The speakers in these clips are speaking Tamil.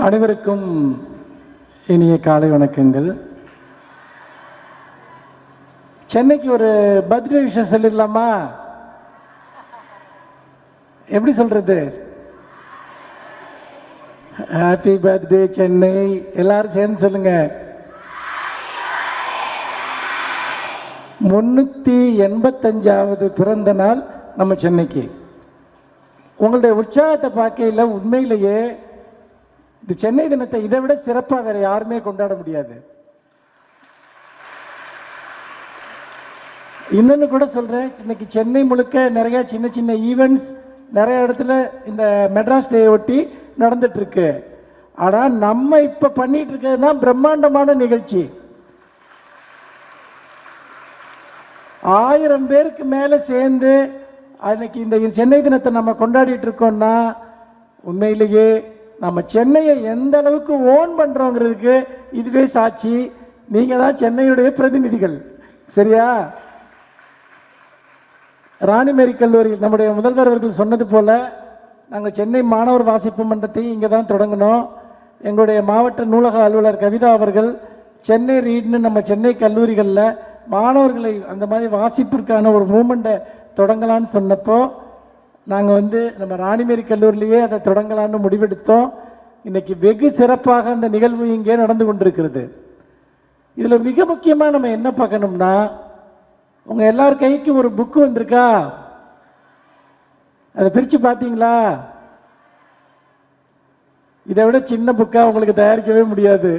அனைவருக்கும் இனிய காலை வணக்கங்கள். சென்னைக்கு ஒரு பர்த்டே விஷயம் சொல்லிடலாமா? எப்படி சொல்றது? Happy birthday Chennai. எல்லாரும் சேர்ந்து சொல்லுங்க. முன்னூற்றி எண்பத்தஞ்சாவது பிறந்த நாள் நம்ம சென்னைக்கு. உங்களுடைய உற்சாகத்தை பார்க்கையில் உண்மையிலேயே இந்த சென்னை தினத்தை இதை விட சிறப்பாக வேற யாருமே கொண்டாட முடியாது. இன்னொன்று கூட சொல்கிறேன் இன்னைக்கு சென்னை முழுக்க நிறைய சின்ன சின்ன ஈவெண்ட்ஸ் நிறைய இடத்துல இந்த மெட்ராஸ் டே ஒட்டி நடந்துட்டு இருக்கு ஆனால் நம்ம இப்போ பண்ணிட்டு இருக்கிறது தான் பிரம்மாண்டமான நிகழ்ச்சி. ஆயிரம் பேருக்கு மேலே சேர்ந்து அன்னைக்கு இந்த சென்னை தினத்தை நம்ம கொண்டாடிட்டு இருக்கோம்னா உண்மையிலேயே நம்ம சென்னையை எந்த அளவுக்கு ஓன் பண்ணுறோங்கிறதுக்கு இதுவே சாட்சி. நீங்கள் தான் சென்னையுடைய பிரதிநிதிகள். சரியா? ராணிமேரி கல்லூரி நம்முடைய முதல்வர் அவர்கள் சொன்னது போல் நாங்கள் சென்னை மாணவர் வாசிப்பு மன்றத்தையும் இங்கே தான் தொடங்கினோம். எங்களுடைய மாவட்ட நூலக அலுவலர் கவிதா அவர்கள் சென்னை ரீட்னு நம்ம சென்னை கல்லூரிகளில் மாணவர்களை அந்த மாதிரி வாசிப்பிற்கான ஒரு மூமெண்ட்டை தொடங்கலான்னு சொன்னப்போ நாங்கள் வந்து நம்ம ராணிமேரி கல்லூரிலேயே அதை தொடங்கலான்னு முடிவெடுத்தோம். இன்னைக்கு வெகு சிறப்பாக அந்த நிகழ்வு இங்கே நடந்து கொண்டிருக்கிறது. இதில் மிக முக்கியமாக நம்ம என்ன பார்க்கணும்னா உங்கள் எல்லார் கைக்கும் ஒரு புக்கு வந்திருக்கா? அதை பிரித்து பார்த்தீங்களா? இதை விட சின்ன புக்காக உங்களுக்கு தயாரிக்கவே முடியாது.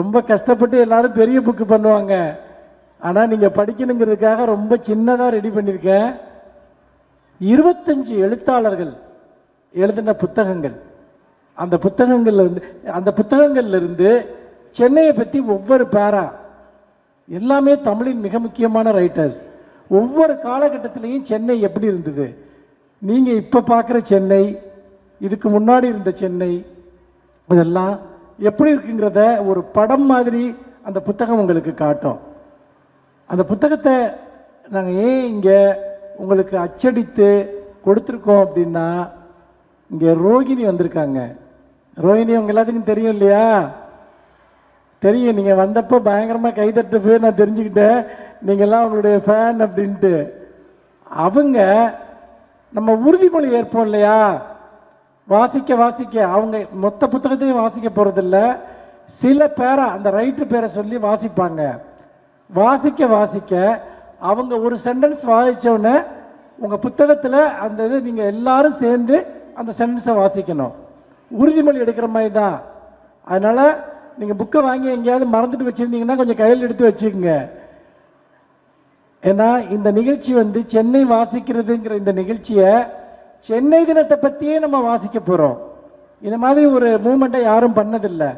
ரொம்ப கஷ்டப்பட்டு எல்லாரும் பெரிய புக்கு பண்ணுவாங்க. ஆனால் நீங்கள் படிக்கணுங்கிறதுக்காக ரொம்ப சின்னதாக ரெடி பண்ணியிருக்கேன். இருபத்தஞ்சு எழுத்தாளர்கள் எழுதின புத்தகங்கள். அந்த புத்தகங்கள்ல இருந்து அந்த புத்தகங்கள்ல இருந்து சென்னையை பற்றி ஒவ்வொரு பேரா எல்லாமே தமிழின் மிக முக்கியமான ரைட்டர்ஸ் ஒவ்வொரு காலகட்டத்திலையும் சென்னை எப்படி இருந்தது? நீங்கள் இப்போ பார்க்குற சென்னை இதுக்கு முன்னாடி இருந்த சென்னை இதெல்லாம் எப்படி இருக்குங்கிறத ஒரு படம் மாதிரி அந்த புத்தகம் உங்களுக்கு காட்டும். அந்த புத்தகத்தை நாங்கள் ஏன் இங்கே உங்களுக்கு அச்சடித்து கொடுத்துருக்கோம் அப்படின்னா இங்கே ரோகிணி வந்திருக்காங்க. ரோகிணி உங்கள் எல்லாத்துக்கும் தெரியும் இல்லையா? தெரியும். நீங்கள் வந்தப்போ பயங்கரமாக கைதட்டு போய் நான் தெரிஞ்சுக்கிட்டேன். நீங்கள்லாம் உங்களுடைய ஃபேன் அப்படின்ட்டு. அவங்க நம்ம உறுதிமொழி ஏற்போம் இல்லையா? வாசிக்க வாசிக்க. அவங்க மொத்த புத்தகத்தையும் வாசிக்க போகிறதில்ல சில பேரை அந்த ரைட்டு பேரை சொல்லி வாசிப்பாங்க. வாசிக்க வாசிக்க அவங்க ஒரு சென்டென்ஸ் வாசித்தோடனே உங்கள் புத்தகத்தில் அந்த இது நீங்கள் எல்லாரும் சேர்ந்து அந்த சென்டென்ஸை வாசிக்கணும். உறுதிமொழி எடுக்கிற மாதிரி தான் அதனால் நீங்கள் புக்கை வாங்கி எங்கேயாவது மறந்துட்டு வச்சுருந்தீங்கன்னா கொஞ்சம் கையில் எடுத்து வச்சுக்கோங்க. ஏன்னா இந்த நிகழ்ச்சி வந்து சென்னை வாசிக்கிறதுங்கிற இந்த நிகழ்ச்சியை சென்னை தினத்தை பற்றியே நம்ம வாசிக்க போகிறோம் இந்த மாதிரி ஒரு மூமெண்ட்டை யாரும் பண்ணதில்லை.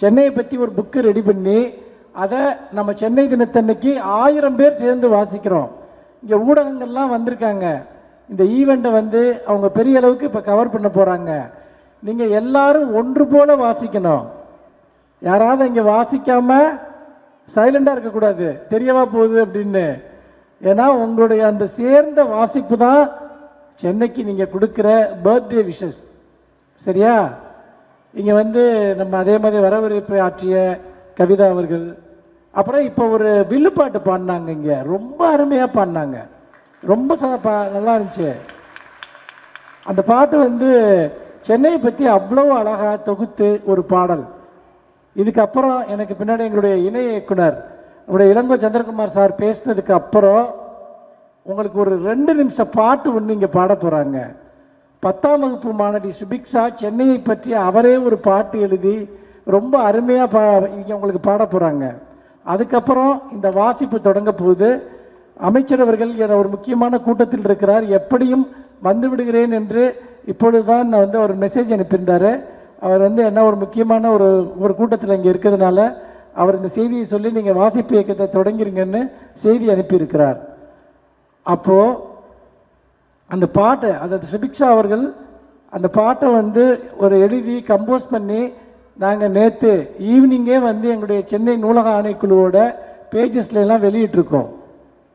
சென்னையை பற்றி ஒரு புக்கு ரெடி பண்ணி அதை நம்ம சென்னை தினத்தன்னைக்கு ஆயிரம் பேர் சேர்ந்து வாசிக்கிறோம். இங்கே ஊடகங்கள்லாம் வந்திருக்காங்க. இந்த ஈவெண்ட்டை வந்து அவங்க பெரிய அளவுக்கு இப்போ கவர் பண்ண போகிறாங்க நீங்கள் எல்லாரும் ஒன்று போல வாசிக்கணும். யாராவது இங்கே வாசிக்காமல் சைலண்டாக இருக்கக்கூடாது. தெரியவா போகுது அப்படின்னு. ஏன்னா உங்களுடைய அந்த சேர்ந்த வாசிப்பு தான் சென்னைக்கு நீங்கள் கொடுக்குற பர்த்டே விஷஸ் சரியா? இங்கே வந்து நம்ம அதே மாதிரி வரவேற்பை ஆற்றிய கவிதா அவர்கள். அப்புறம் இப்போ ஒரு வில்லுப்பாட்டு பாடினாங்க இங்கே. ரொம்ப அருமையாக பாடினாங்க. ரொம்ப ச பா- நல்லா இருந்துச்சு. அந்த பாட்டு வந்து சென்னையை பற்றி அவ்வளோ அழகாக தொகுத்து ஒரு பாடல். இதுக்கப்புறம் எனக்கு பின்னாடி எங்களுடைய இணை இயக்குனர் நம்முடைய இளங்கோ சந்திரகுமார் சார் பேசினதுக்கு அப்புறம் உங்களுக்கு ஒரு ரெண்டு நிமிஷம் பாட்டு ஒன்று இங்கே பாட போகிறாங்க பத்தாம் வகுப்பு மாணவி சுபிக்ஷா சென்னையை பற்றி அவரே ஒரு பாட்டு எழுதி ரொம்ப அருமையாக பா இங்கே உங்களுக்கு பாட போகிறாங்க அதுக்கப்புறம் இந்த வாசிப்பு தொடங்க போது அமைச்சர் அவர்கள் என ஒரு முக்கியமான கூட்டத்தில் இருக்கிறார். எப்படியும் வந்து விடுகிறேன் என்று இப்பொழுதுதான் நான் வந்து ஒரு மெசேஜ் அனுப்பியிருந்தாரு. அவர் வந்து என்ன ஒரு முக்கியமான ஒரு ஒரு கூட்டத்தில் இங்கே இருக்கிறதுனால அவர் இந்த செய்தியை சொல்லி நீங்கள் வாசிப்பு இயக்கத்தை தொடங்கிருங்கன்னு செய்தி அனுப்பியிருக்கிறார். அப்போது அந்த பாட்டை அதாவது சுபிக்ஷா அவர்கள் அந்த பாட்டை வந்து ஒரு எழுதி கம்போஸ் பண்ணி நாங்கள் நேற்று ஈவினிங்கே வந்து எங்களுடைய சென்னை நூலக ஆணைக்குழுவோட பேஜஸ்ல எல்லாம் வெளியிட்டிருக்கோம்.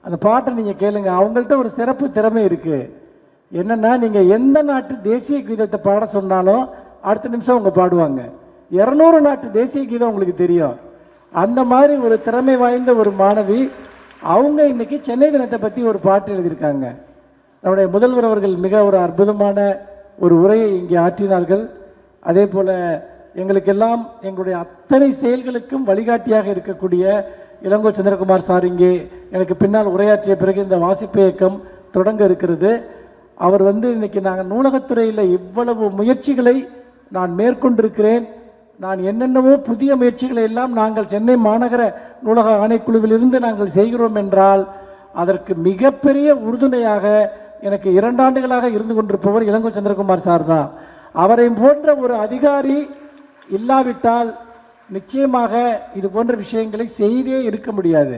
அந்த பாட்டை நீங்கள் கேளுங்க. அவங்கள்ட்ட ஒரு சிறப்பு திறமை இருக்குது என்னென்னா நீங்கள் எந்த நாட்டு தேசிய கீதத்தை பாட சொன்னாலும் அடுத்த நிமிஷம் அவங்க பாடுவாங்க. இரநூறு நாட்டு தேசிய கீதம் உங்களுக்கு தெரியும். அந்த மாதிரி ஒரு திறமை வாய்ந்த ஒரு மாணவி அவங்க இன்னைக்கு சென்னை தினத்தை பற்றி ஒரு பாட்டு எழுதியிருக்காங்க. நம்முடைய முதல்வர் அவர்கள் மிக ஒரு அற்புதமான ஒரு உரையை இங்கே ஆற்றினார்கள். அதே போல் எங்களுக்கெல்லாம் எங்களுடைய அத்தனை செயல்களுக்கும் வழிகாட்டியாக இருக்கக்கூடிய இளங்கோ சந்திரகுமார் சார் இங்கே எனக்கு பின்னால் உரையாற்றிய பிறகு இந்த வாசிப்பு இயக்கம் தொடங்க இருக்கிறது. அவர் வந்து இன்றைக்கி நாங்கள் நூலகத்துறையில் இவ்வளவு முயற்சிகளை நான் மேற்கொண்டிருக்கிறேன். நான் என்னென்னவோ புதிய முயற்சிகளை எல்லாம் நாங்கள் சென்னை மாநகர நூலக ஆணைக்குழுவிலிருந்து நாங்கள் செய்கிறோம் என்றால் அதற்கு மிகப்பெரிய உறுதுணையாக எனக்கு இரண்டாண்டுகளாக இருந்து கொண்டிருப்பவர் இளங்கோ சந்திரகுமார் சார் தான். அவரை போன்ற ஒரு அதிகாரி இல்லாவிட்டால் நிச்சயமாக இது போன்ற விஷயங்களை செய்தே இருக்க முடியாது.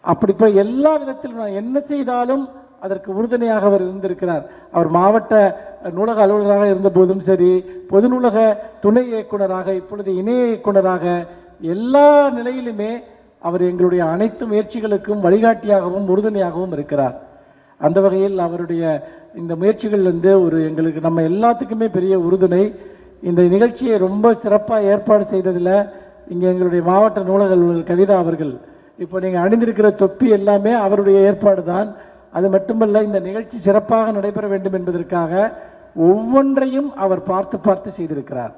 அப்படி இப்போ எல்லா விதத்திலும் நான் என்ன செய்தாலும் அதற்கு உறுதுணையாக அவர் இருந்திருக்கிறார். அவர் மாவட்ட நூலக அலுவலராக இருந்தபோதும் சரி பொது நூலக துணை இயக்குனராக இப்பொழுது இணைய இயக்குனராக எல்லா நிலையிலுமே அவர் எங்களுடைய அனைத்து முயற்சிகளுக்கும் வழிகாட்டியாகவும் உறுதுணையாகவும் இருக்கிறார். அந்த வகையில் அவருடைய இந்த முயற்சிகள் வந்து ஒரு எங்களுக்கு நம்ம எல்லாத்துக்குமே பெரிய உறுதுணை. இந்த நிகழ்ச்சியை ரொம்ப சிறப்பாக ஏற்பாடு செய்ததில் இங்கே எங்களுடைய மாவட்ட நூலக அலுவலர் கவிதா அவர்கள். இப்போ நீங்கள் அணிந்திருக்கிற தொப்பி எல்லாமே அவருடைய ஏற்பாடு தான் அது மட்டுமல்ல இந்த நிகழ்ச்சி சிறப்பாக நடைபெற வேண்டும் என்பதற்காக ஒவ்வொன்றையும் அவர் பார்த்து பார்த்து செய்திருக்கிறார்.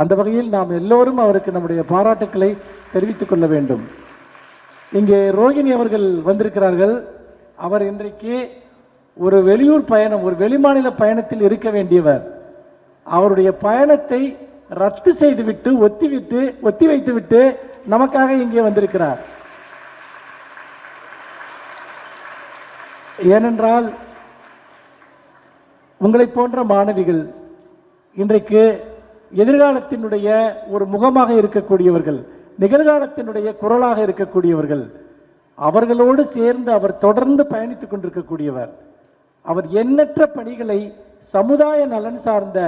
அந்த வகையில் நாம் எல்லோரும் அவருக்கு நம்முடைய பாராட்டுக்களை தெரிவித்துக் கொள்ள வேண்டும். இங்கே ரோகிணி அவர்கள் வந்திருக்கிறார்கள். அவர் இன்றைக்கு ஒரு வெளியூர் பயணம் ஒரு வெளிமாநில பயணத்தில் இருக்க வேண்டியவர். அவருடைய பயணத்தை ரத்து செய்துவிட்டு ஒத்திவிட்டு ஒத்தி வைத்துவிட்டு நமக்காக இங்கே வந்திருக்கிறார். ஏனென்றால் உங்களைப் போன்ற மாணவிகள் இன்றைக்கு எதிர்காலத்தினுடைய ஒரு முகமாக இருக்கக்கூடியவர்கள் நிகழ்காலத்தினுடைய குரலாக இருக்கக்கூடியவர்கள் அவர்களோடு சேர்ந்து அவர் தொடர்ந்து பயணித்துக் கொண்டிருக்கக்கூடியவர் அவர் எண்ணற்ற பணிகளை சமுதாய நலன் சார்ந்த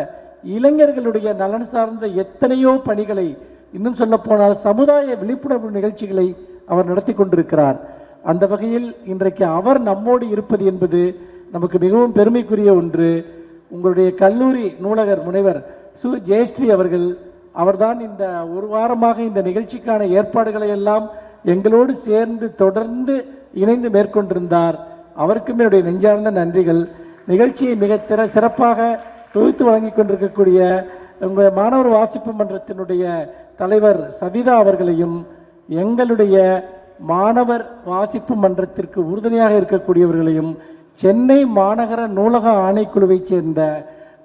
இளைஞர்களுடைய நலன் சார்ந்த எத்தனையோ பணிகளை இன்னும் சொல்ல போனால் சமுதாய விழிப்புணர்வு நிகழ்ச்சிகளை அவர் நடத்தி கொண்டிருக்கிறார். அந்த வகையில் இன்றைக்கு அவர் நம்மோடு இருப்பது என்பது நமக்கு மிகவும் பெருமைக்குரிய ஒன்று. உங்களுடைய கல்லூரி நூலகர் முனைவர் சு. ஜெயஸ்ரீ அவர்கள் அவர்தான் இந்த ஒரு வாரமாக இந்த நிகழ்ச்சிக்கான ஏற்பாடுகளை எல்லாம் எங்களோடு சேர்ந்து தொடர்ந்து இணைந்து மேற்கொண்டிருந்தார். அவருக்கும் என்னுடைய நெஞ்சார்ந்த நன்றிகள். நிகழ்ச்சியை மிக சிறப்பாக தொகுத்து வழங்கிக் கொண்டிருக்கக்கூடிய உங்கள் மாணவர் வாசிப்பு மன்றத்தினுடைய தலைவர் சவிதா அவர்களையும் எங்களுடைய மாணவர் வாசிப்பு மன்றத்திற்கு உறுதுணையாக இருக்கக்கூடியவர்களையும் சென்னை மாநகர நூலக ஆணைக்குழுவைச் சேர்ந்த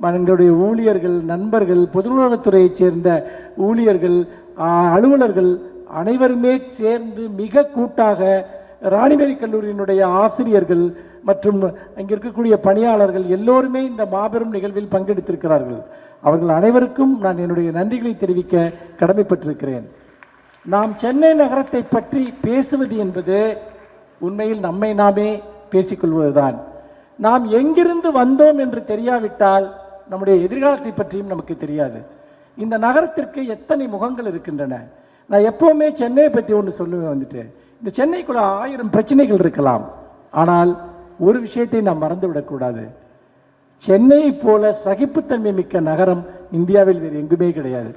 எங்களுடைய ஊழியர்கள் நண்பர்கள் பொது நூலகத்துறையைச் சேர்ந்த ஊழியர்கள் அலுவலர்கள் அனைவருமே சேர்ந்து மிக கூட்டாக ராணிமேரி கல்லூரியினுடைய ஆசிரியர்கள் மற்றும் அங்கே இருக்கக்கூடிய பணியாளர்கள் எல்லோருமே இந்த மாபெரும் நிகழ்வில் பங்கெடுத்திருக்கிறார்கள். அவர்கள் அனைவருக்கும் நான் என்னுடைய நன்றிகளை தெரிவிக்க கடமைப்பட்டிருக்கிறேன். நாம் சென்னை நகரத்தை பற்றி பேசுவது என்பது உண்மையில் நம்மை நாமே பேசிக்கொள்வதுதான். நாம் எங்கிருந்து வந்தோம் என்று தெரியாவிட்டால் நம்முடைய எதிர்காலத்தை பற்றியும் நமக்கு தெரியாது. இந்த நகரத்திற்கு எத்தனை முகங்கள் இருக்கின்றன? நான் எப்போவுமே சென்னையை பற்றி ஒன்று சொல்லுவேன் வந்துட்டு. இந்த சென்னைக்குள்ள ஆயிரம் பிரச்சனைகள் இருக்கலாம். ஆனால் ஒரு விஷயத்தை நாம் மறந்து விடக்கூடாது சென்னையை போல சகிப்புத்தன்மை மிக்க நகரம் இந்தியாவில் வேறு எங்குமே கிடையாது.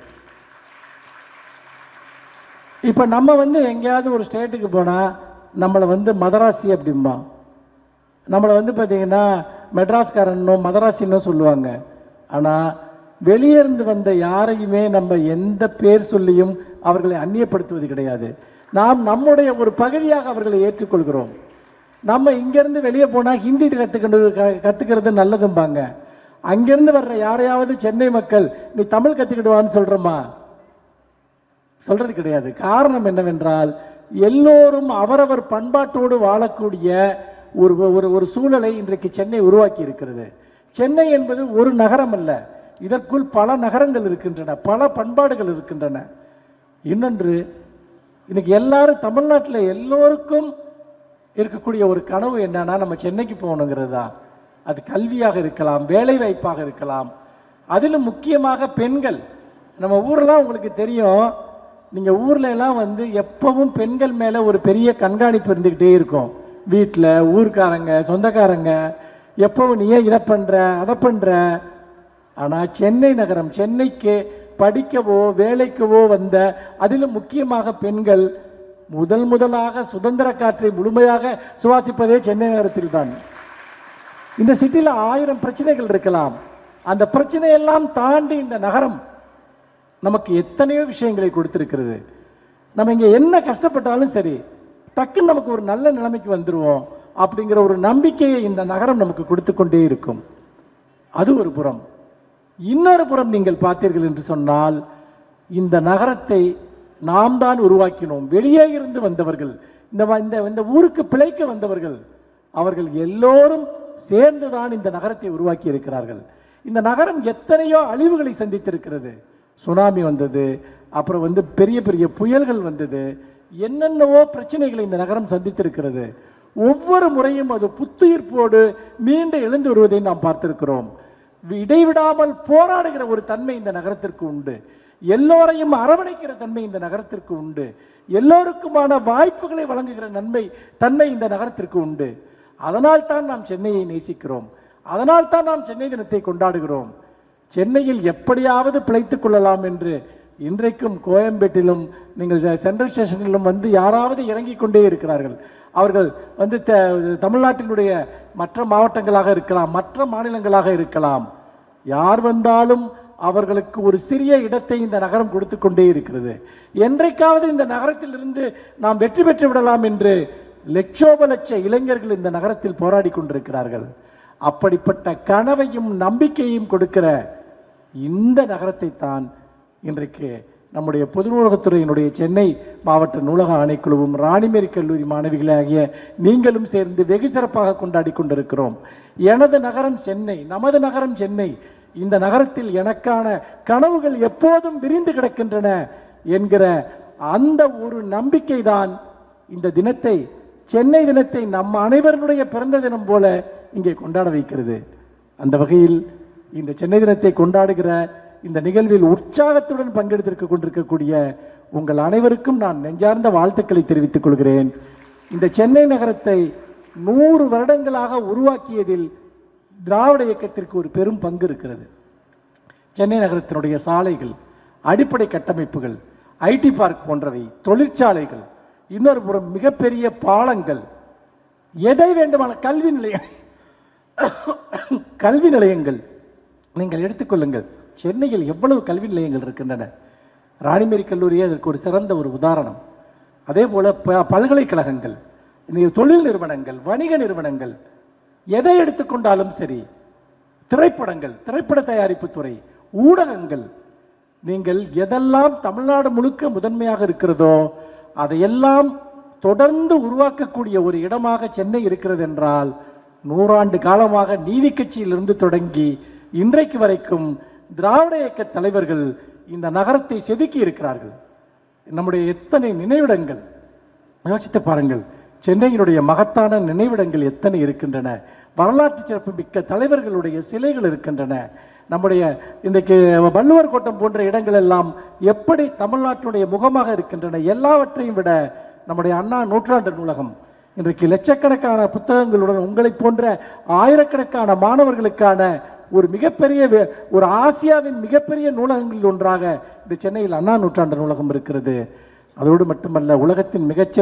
இப்போ நம்ம வந்து எங்கேயாவது ஒரு ஸ்டேட்டுக்கு போனால் நம்மளை வந்து மதராசி அப்படிம்பா. நம்மளை வந்து பார்த்திங்கன்னா மெட்ராஸ்காரன்னோ மதராசின்னோ சொல்லுவாங்க. ஆனால் வெளியே இருந்து வந்த யாரையுமே நம்ம எந்த பேர் சொல்லியும் அவர்களை அந்நியப்படுத்துவது கிடையாது. நாம் நம்முடைய ஒரு பகுதியாக அவர்களை ஏற்றுக்கொள்கிறோம். நம்ம இங்கேருந்து வெளியே போனால் ஹிந்தி க கற்றுக்கிறது நல்லதும்பாங்க. அங்கேருந்து வர்ற யாரையாவது சென்னை மக்கள் நீ தமிழ் கற்றுக்கிடுவான்னு சொல்கிறோமா சொல்கிறது கிடையாது. காரணம் என்னவென்றால் எல்லோரும் அவரவர் பண்பாட்டோடு வாழக்கூடிய ஒரு ஒரு ஒரு சூழலை இன்றைக்கு சென்னை உருவாக்கி இருக்கிறது சென்னை என்பது ஒரு நகரம் அல்ல. இதற்குள் பல நகரங்கள் இருக்கின்றன பல பண்பாடுகள் இருக்கின்றன. இன்னொன்று இன்னைக்கு எல்லாரும் தமிழ்நாட்டில் எல்லோருக்கும் இருக்கக்கூடிய ஒரு கனவு என்னன்னா நம்ம சென்னைக்கு போகணுங்கிறது? தான் அது கல்வியாக இருக்கலாம் வேலை வாய்ப்பாக இருக்கலாம். அதிலும் முக்கியமாக பெண்கள். நம்ம ஊரெலாம் உங்களுக்கு தெரியும் நீங்கள் ஊரில் எல்லாம் வந்து எப்பவும் பெண்கள் மேலே ஒரு பெரிய கண்காணிப்பு இருந்துக்கிட்டே இருக்கும். வீட்டில் ஊர்க்காரங்க சொந்தக்காரங்க எப்பவும் நீ ஏன் இதை பண்ணுற அதை பண்ணுற ஆனால் சென்னை நகரம் சென்னைக்கு படிக்கவோ வேலைக்கவோ வந்த அதிலும் முக்கியமாக பெண்கள் முதல் முதலாக சுதந்திர காற்றை முழுமையாக சுவாசிப்பதே சென்னை நகரத்தில் தான் இந்த சிட்டியில் ஆயிரம் பிரச்சனைகள் இருக்கலாம். அந்த பிரச்சனையெல்லாம் தாண்டி இந்த நகரம் நமக்கு எத்தனையோ விஷயங்களை கொடுத்துருக்கிறது. நம்ம இங்கே என்ன கஷ்டப்பட்டாலும் சரி டக்குன்னு நமக்கு ஒரு நல்ல நிலைமைக்கு வந்துடுவோம் அப்படிங்கிற ஒரு நம்பிக்கையை இந்த நகரம் நமக்கு கொடுத்து கொண்டே இருக்கும். அது ஒரு புறம். இன்னொரு புறம் நீங்கள் பார்த்தீர்கள் என்று சொன்னால் இந்த நகரத்தை நாம் தான் உருவாக்கினோம். வெளியே இருந்து வந்தவர்கள் இந்த இந்த இந்த ஊருக்கு பிழைக்க வந்தவர்கள் அவர்கள் எல்லோரும் சேர்ந்து தான் இந்த நகரத்தை உருவாக்கி இருக்கிறார்கள். இந்த நகரம் எத்தனையோ அழிவுகளை சந்தித்திருக்கிறது. சுனாமி வந்தது அப்புறம் வந்து பெரிய பெரிய புயல்கள் வந்தது என்னென்னவோ பிரச்சனைகளை இந்த நகரம் சந்தித்திருக்கிறது. ஒவ்வொரு முறையும் அது புத்துயிர்ப்போடு மீண்டு எழுந்து வருவதை நாம் பார்த்திருக்கிறோம். இடைவிடாமல் போராடுகிற ஒரு தன்மை இந்த நகரத்திற்கு உண்டு. எல்லோரையும் அரவணைக்கிற தன்மை இந்த நகரத்திற்கு உண்டு. எல்லோருக்குமான வாய்ப்புகளை வழங்குகிற நன்மை தன்மை இந்த நகரத்திற்கு உண்டு. அதனால் தான் நாம் சென்னையை நேசிக்கிறோம். அதனால் தான் நாம் சென்னை தினத்தை கொண்டாடுகிறோம். சென்னையில் எப்படியாவது பிழைத்துக் கொள்ளலாம் என்று இன்றைக்கும் கோயம்பேட்டிலும் நீங்கள் சென்ட்ரல் ஸ்டேஷனிலும் வந்து யாராவது இறங்கிக் கொண்டே இருக்கிறார்கள். அவர்கள் வந்து த- தமிழ்நாட்டினுடைய மற்ற மாவட்டங்களாக இருக்கலாம் மற்ற மாநிலங்களாக இருக்கலாம். யார் வந்தாலும் அவர்களுக்கு ஒரு சிறிய இடத்தை இந்த நகரம் கொடுத்து கொண்டே இருக்கிறது. என்றைக்காவது இந்த நகரத்திலிருந்து நாம் வெற்றி பெற்று விடலாம் என்று லட்சோப லட்ச இளைஞர்கள் இந்த நகரத்தில் போராடி கொண்டிருக்கிறார்கள். அப்படிப்பட்ட கனவையும் நம்பிக்கையும் கொடுக்கிற இந்த நகரத்தை தான் இன்றைக்கு நம்முடைய பொது நூலகத்துறையினுடைய சென்னை மாவட்ட நூலக ஆணைக்குழுவும் ராணிமேரி கல்லூரி மாணவிகளாகிய நீங்களும் சேர்ந்து வெகு சிறப்பாக கொண்டாடி கொண்டிருக்கிறோம். எனது நகரம் சென்னை நமது நகரம் சென்னை இந்த நகரத்தில் எனக்கான கனவுகள் எப்போதும் விரிந்து கிடக்கின்றன என்கிற அந்த ஒரு நம்பிக்கை தான் இந்த தினத்தை சென்னை தினத்தை நம் அனைவருடைய பிறந்த தினம் போல இங்கே கொண்டாட வைக்கிறது. அந்த வகையில் இந்த சென்னை தினத்தை கொண்டாடுகிற இந்த நிகழ்வில் உற்சாகத்துடன் பங்கெடுத்திருக்க கொண்டிருக்கக்கூடிய உங்கள் அனைவருக்கும் நான் நெஞ்சார்ந்த வாழ்த்துக்களை தெரிவித்துக் கொள்கிறேன். இந்த சென்னை நகரத்தை நூறு வருடங்களாக உருவாக்கியதில் திராவிட இயக்கத்திற்கு ஒரு பெரும் பங்கு இருக்கிறது. சென்னை நகரத்தினுடைய சாலைகள் அடிப்படை கட்டமைப்புகள் ஐடி பார்க் போன்றவை தொழிற்சாலைகள் இன்னொரு புறம் மிகப்பெரிய பாலங்கள் எதை வேண்டுமான கல்வி நிலையம் கல்வி நிலையங்கள் நீங்கள் எடுத்துக்கொள்ளுங்கள் சென்னையில் எவ்வளவு கல்வி நிலையங்கள் இருக்கின்றன? ராணிமேரி கல்லூரியே அதற்கு ஒரு சிறந்த ஒரு உதாரணம். அதே போல ப- பல்கலைக்கழகங்கள் தொழில் நிறுவனங்கள் வணிக நிறுவனங்கள் எதை எடுத்துக்கொண்டாலும் சரி திரைப்படங்கள் திரைப்பட தயாரிப்பு துறை ஊடகங்கள் நீங்கள் எதெல்லாம் தமிழ்நாடு முழுக்க முதன்மையாக இருக்கிறதோ அதையெல்லாம் தொடர்ந்து உருவாக்கக்கூடிய ஒரு இடமாக சென்னை இருக்கிறது என்றால் நூறாண்டு காலமாக நீதி கட்சியிலிருந்து தொடங்கி இன்றைக்கு வரைக்கும் திராவிட இயக்க தலைவர்கள் இந்த நகரத்தை செதுக்கி இருக்கிறார்கள் நம்முடைய எத்தனை நினைவிடங்கள்? யோசித்து பாருங்கள். சென்னையினுடைய மகத்தான நினைவிடங்கள் எத்தனை இருக்கின்றன? வரலாற்று சிறப்பு மிக்க தலைவர்களுடைய சிலைகள் இருக்கின்றன. நம்முடைய இன்றைக்கு வள்ளுவர் கோட்டம் போன்ற இடங்கள் எல்லாம் எப்படி தமிழ்நாட்டினுடைய முகமாக இருக்கின்றன எல்லாவற்றையும் விட நம்முடைய அண்ணா நூற்றாண்டு நூலகம். இன்றைக்கு லட்சக்கணக்கான புத்தகங்களுடன் உங்களைப் போன்ற ஆயிரக்கணக்கான மாணவர்களுக்கான ஒரு மிகப்பெரிய ஒரு ஆசியாவின் மிகப்பெரிய நூலகங்களில் ஒன்றாக இந்த சென்னையில் அண்ணா நூற்றாண்டு நூலகம் இருக்கிறது. அதோடு மட்டுமல்ல உலகத்தின் மிகச்ச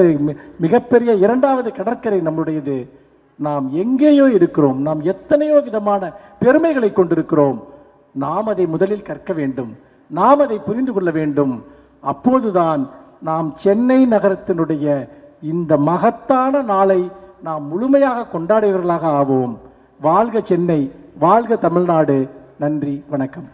மிகப்பெரிய இரண்டாவது கடற்கரை நம்முடையது. நாம் எங்கேயோ இருக்கிறோம். நாம் எத்தனையோ விதமான பெருமைகளை கொண்டிருக்கிறோம். நாம் அதை முதலில் கற்க வேண்டும். நாம் அதை புரிந்து கொள்ள வேண்டும். அப்போதுதான் நாம் சென்னை நகரத்தினுடைய இந்த மகத்தான நாளை நாம் முழுமையாக கொண்டாடியவர்களாக ஆவோம். வாழ்க சென்னை வாழ்க தமிழ்நாடு. நன்றி வணக்கம்.